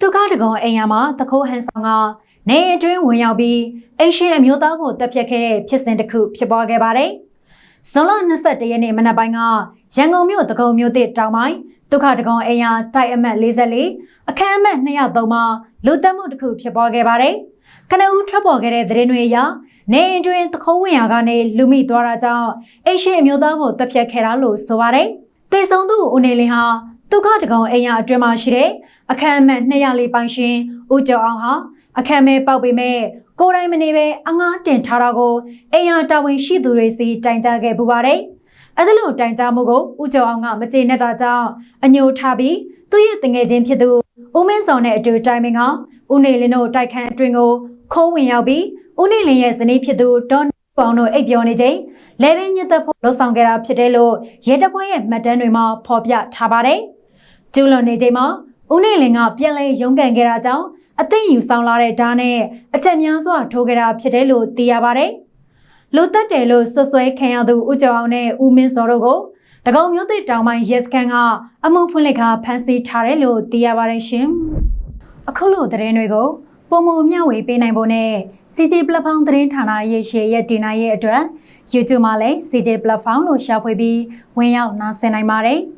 သူကားတကုံအိမ်ယာမှာတခိုးဟန်ဆောင်ကနေအတွင်းဝင်ရောက်ပြီးအိမ်ရှင်အမျိုးသားကိုတပ်ဖြတ်ခဲ့တဲ့ဖြစ်စဉ်တစ်ခုဖြစ်ပေါ်ခဲ့ပါတယ်။ဇွန်လ22ရက်နေ့မနက်ပိုင်းကရန်ကုန်မြို့တကုံမြို့သစ်တောင်ပိုင်းဒုက္ခတကုံအိမ်ယာတိုက်အမှတ်44အခန်းအမှတ်203မှာလူတက်မှုတစ်ခုဖြစ်ပေါ်ခဲ့ပါတယ်။ကနဦးထွက်ပေါ်ခဲ့တဲ့သတင်းတွေအရနေအိမ်တွင်တခိုးဝင်ရာကနေလူမိသွားတာကြောင့်အိမ်ရှင်အမျိုးသားကိုတပ်ဖြတ်ခဲ့တာလို့ဆိုပါတယ်။တေဆုံသူဦးနေလင်းဟာ ဒုက္ခတကုံအိမ်ယာအတွင်းမှာရှိတဲ့အခန်းအမှတ်204ပိုင်ရှင်ဦးကျော်အောင်ဟာအခမ်းမဲပေါက်ပေမဲ့ကိုယ်တိုင်မနေပဲအငားတင်ထားတာကိုအိမ်ယာတာဝန်ရှိသူတွေစီတိုင်ကြားခဲ့ပူပါတယ်။အဲဒါလို့တိုင်ကြားမှုကိုဦးကျော်အောင်ကမကျေနပ်တာကြောင့်အညိုထားပြီးသူ့ရဲ့တငယ်ချင်းဖြစ်သူဦးမင်းစောနဲ့အတူတိုင်ပင်ကဦးနေလင်းတို့တိုက်ခန်းအတွင်းကိုခိုးဝင်ရောက်ပြီးဦးနေလင်းရဲ့ဇနီးဖြစ်သူဒေါ်ပေါင်တို့အိပ်ပျော်နေချိန်လဲပင်ညစ်သက်ဖို့လှုံ့ဆော်ခဲ့တာဖြစ်တယ်လို့ရဲတပ်ဖွဲ့ရဲ့မှတ်တမ်းတွေမှာဖော်ပြထားပါတယ်။ ကျူးလွန်နေချိန်မှာဦးနေလင်းကပြန်လဲရုန်းကန်ခဲ့တာကြောင့်အသိယူဆောင်လာတဲ့ဓာတ်နဲ့အချက်များစွာထိုးခဲ့တာဖြစ်တယ်လို့သိရပါတယ်။လူသက်တယ်လို့ဆွဆွဲခံရသူဦးကျော်အောင်နဲ့ဦးမင်းစောတို့ကိုတကုံမျိုးသစ်တောင်ပိုင်းရဲစခန်းကအမှုဖွင့်လှစ်ခါဖမ်းဆီးထားတယ်လို့သိရပါတယ်ရှင်။အခုလိုသတင်းတွေကိုပုံမမျှဝေပေးနိုင်ဖို့နဲ့ CJ Platform သတင်းဌာနရဲ့ရှေ့ရက်တင်နိုင်ရဲ့အတွက် YouTube မှာလည်း CJ Platform လို့ရှာဖွေပြီးဝင်ရောက်နားဆင်နိုင်ပါတယ်။